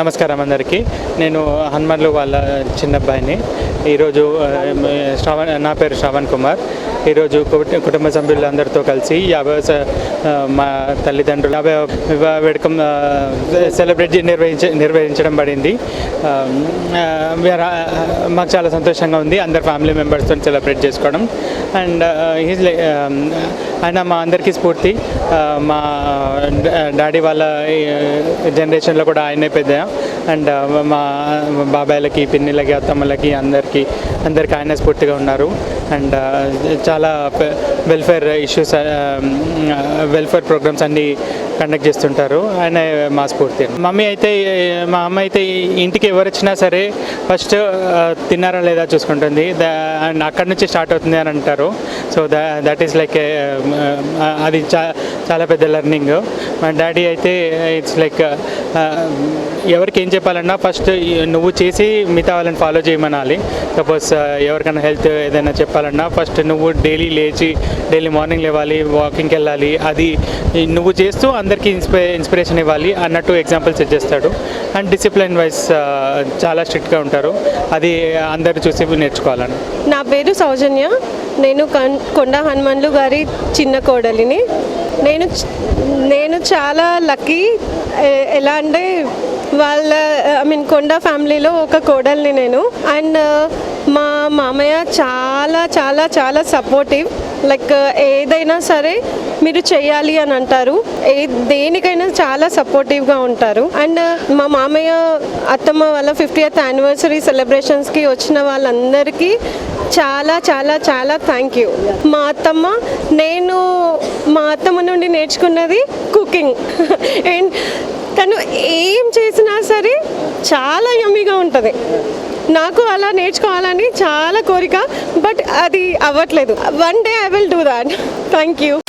నమస్కారం అందరికీ. నేను హనుమన్లు వాళ్ళ చిన్న అబ్బాయిని ఈరోజు శ్రావణ్ శ్రవణ్ నా పేరు శ్రవణ్ కుమార్. ఈరోజు కుట- కుటుంబ సభ్యులందరితో కలిసి యాభై మా తల్లిదండ్రులు యాభై వివాహ వేడుకం సెలబ్రేట్ నిర్వహించ నిర్వహించడం పడింది. మాకు చాలా సంతోషంగా ఉంది. అందరు ఫ్యామిలీ మెంబర్స్తో సెలబ్రేట్ చేసుకోవడం. అండ్ హీజ్ ఆయన మా అందరికీ స్ఫూర్తి. మా డాడీ వాళ్ళ జనరేషన్లో కూడా ఆయనే పెద్ద. అండ్ మా బాబాయ్లకి పిన్నిలకి అత్తమ్మలకి అందరికీ అందరికీ ఆయన స్ఫూర్తిగా ఉన్నారు. అండ్ చాలా వెల్ఫేర్ ఇష్యూస్ వెల్ఫేర్ ప్రోగ్రామ్స్ అన్నీ కండక్ట్ చేస్తుంటారు. ఆయన మా స్ఫూర్తి మమ్మీ అయితే మా అమ్మ అయితే ఇంటికి ఎవరు వచ్చినా సరే ఫస్ట్ uh, తిన్నారా లేదా చూసుకుంటుంది. అండ్ అక్కడి నుంచి స్టార్ట్ అవుతుంది అని అంటారు. So the that is like అది చా చాలా పెద్ద లెర్నింగ్ మా డాడీ అయితే ఇట్స్ లైక్ uh, uh, ఎవరికి ఏం చెప్పాలన్నా ఫస్ట్ నువ్వు చేసి మిగతా వాళ్ళని ఫాలో చేయమనాలి. సపోజ్ uh, ఎవరికైనా హెల్త్ ఏదైనా చెప్పాలన్నా ఫస్ట్ నువ్వు డైలీ లేచి డైలీ మార్నింగ్ లేవాలి వాకింగ్కి వెళ్ళాలి అది నువ్వు చేస్తూ అందరికీ ఇన్స్పై ఇన్స్పిరేషన్ ఇవ్వాలి అన్నట్టు ఎగ్జాంపుల్ సెట్ చేస్తాడు. అండ్ డిసిప్లిన్ వైజ్ చాలా స్ట్రిక్ట్గా ఉంటారు. అది అందరు చూసి నేర్చుకోవాలని. నా పేరు సౌజన్య. నేను కన్ కొండ హనుమన్లు గారి చిన్న కోడలిని. నేను నేను చాలా లక్కీ ఎలా అంటే వాళ్ళ ఐ మీన్ కొండ ఫ్యామిలీలో ఒక కోడల్ని నేను. అండ్ మా మామయ్య చాలా చాలా చాలా సపోర్టివ్. లైక్ ఏదైనా సరే మీరు చేయాలి అని అంటారు. ఏ దేనికైనా చాలా సపోర్టివ్గా ఉంటారు. అండ్ మా మామయ్య అత్తమ్మ వాళ్ళ ఫిఫ్టీయత్ యానివర్సరీ సెలబ్రేషన్స్కి వచ్చిన వాళ్ళందరికీ చాలా చాలా చాలా థ్యాంక్ యూ మా అత్తమ్మ నేను మా అత్తమ్మ నుండి నేర్చుకున్నది కుకింగ్ అండ్ తను ఏం చేసినా సరే చాలా యమ్మీగా ఉంటుంది. నాకు అలా నేర్చుకోవాలని చాలా కోరిక బట్ అది అవ్వట్లేదు. One day I will do that thank you